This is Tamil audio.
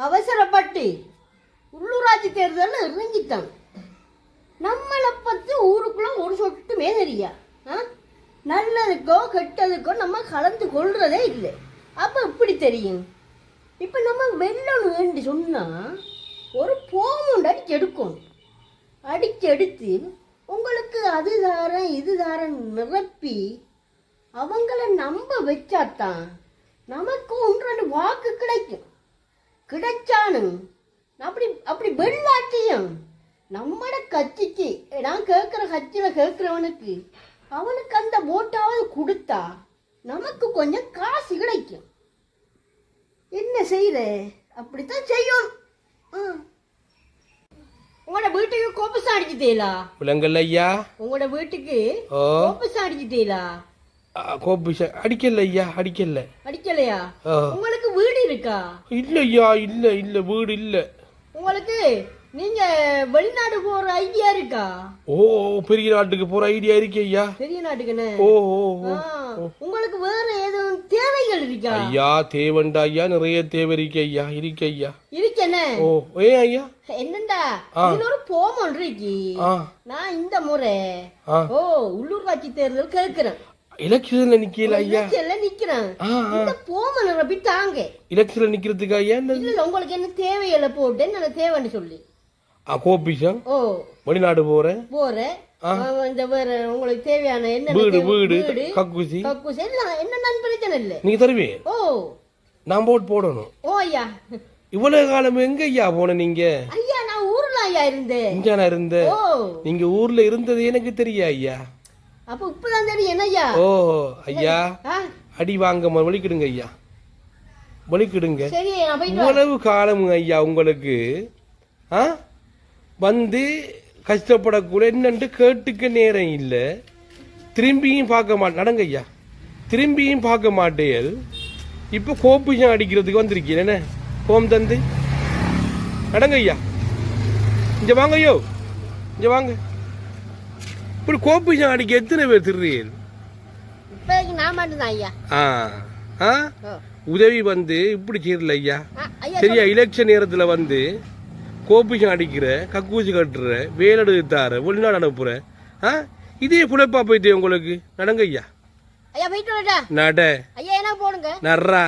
அவசரப்பட்டு உள்ளூராட்சி தேர்தலில் இறங்கிட்டான். நம்மளை பற்றி ஊருக்குள்ள ஒரு சொட்டுமே தெரியா ஆ? நல்லதுக்கோ கெட்டதுக்கோ நம்ம கலந்து கொள்றதே இல்லை. அப்போ இப்படி தெரியும்? இப்போ நம்ம வெள்ளணும்னு சொன்னால் ஒரு போமுண்டு அடிச்சு எடுக்கணும். அடிச்சு எடுத்து உங்களுக்கு அது தாரேன் இது தாரேன் நிரப்பி அவங்கள நம்ப வச்சாத்தான் நமக்கு ஒன்று வாக்கு கிடைக்கும். கிடைச்சானும் அப்படி அப்படி வெள்ளாட்டியும் நம்மட கட்சிக்கு நான் கேட்குற கட்சியில் கேட்குறவனுக்கு அவனுக்கு அந்த ஓட்டாவது கொடுத்தா நமக்கு கொஞ்சம் காசு கிடைக்கும். என்ன செய்யற அப்படித்தான் செய்யணும். உங்களோட வீட்டுக்கு கோப்பசம் அடிச்சுட்டீங்களா ஐயா. உங்களோட வீட்டுக்கு ஓ. கோப்பசம் அடிச்சுட்டீங்களா ஆ, கோபி சார் அடிக்கல ஐயா அடிக்கல அடிக்கலையா. உங்களுக்கு வீடு இருக்கா? இல்ல ஐயா இல்ல இல்ல வீடு இல்ல. உங்களுக்கு நீங்க வெளிநாடு போற ஐடியா இருக்கா? ஓ பெரிய நாட்டுக்கு போற ஐடியா இருக்கு ஐயா. பெரிய நாட்டுக்குன்னு? ஓ உங்களுக்கு வேற எதுவும் தேவைகள் இருக்கா? ஐயா தேவண்டா ஐயா நிறைய தேவை இருக்கு ஐயா இருக்கு ஐயா. இருக்கேன்னு ஓ ஏன் ஐயா? என்னண்டா? ஒரு போமன் இருக்கு. நான் இந்த முறை ஓ உள்ளூர்காட்சி தேர்தல் கேட்கிறேன். எலெக்ஷன்ல நிக்கல ஐயா. எலெக்ஷன்ல நிக்கிறேன். இந்த போமன் ரப்பி தாங்க. எலெக்ஷன்ல நிக்கிறதுக்கு ஐயா? இல்ல உங்களுக்கு என்ன தேவையில்ல போட்டு என்ன தேவைன்னு சொல்லி. ஆ கோபிஷம். ஓ. வெளிநாடு போறேன் போறேன் இந்த வேற உங்களுக்கு தேவையான என்ன வீடு வீடு கக்குசி. கக்கூஸ் எல்லாம் என்ன பிரச்சனை இல்ல. நீங்க தருவே ஓ. நான் போட்டு போடணும். ஓ ஐயா. இவ்வளவு காலம் எங்க ஐயா போன நீங்க? ஐயா நான் ஊர்ல ஐயா இருந்தேன். இங்க நான் இருந்த ஓ. நீங்க ஊர்ல இருந்தது எனக்கு தெரியா ஐயா? அப்ப இப்பதான் தெரியும் என்ன ஐயா? ஓ ஐயா. அடி வாங்க வலிக்கிடுங்க ஐயா. வலிக்கிடுங்க. இவ்வளவு காலம் ஐயா உங்களுக்கு. ஆ? வந்து கஷ்டப்படக்கூட என்னன்ட்டு கேட்டுக்க நேரம் இல்லை. திரும்பியும் பார்க்க மாட்டேன் நடங்க ஐயா. திரும்பியும் பார்க்க மாட்டேன் இப்போ கோப்பிஷம் அடிக்கிறதுக்கு வந்திருக்கீங்க என்ன? கோம் தந்து. நடங்க ஐயா. இங்க வாங்க ஐயோ. இங்க வாங்க. இப்படி கோப்பிஷம் அடிக்க எத்தனை பேர் ஐயா. ஆ ஆ. உதவி வந்து இப்படி செய்யல ஐயா. சரியா எலெக்ஷன் நேரத்துல வந்து கோபிஷம் அடிக்கிற கக்கூசி கட்டுற வேலடு தார வெளிநாடு அனுப்புற ஆ? இதே புழைப்பா போயிட்டு உங்களுக்கு. நடங்க ஐயா. ஐயா போயிட்டு நட. ஐயா என்ன போடுங்க. நர்றா.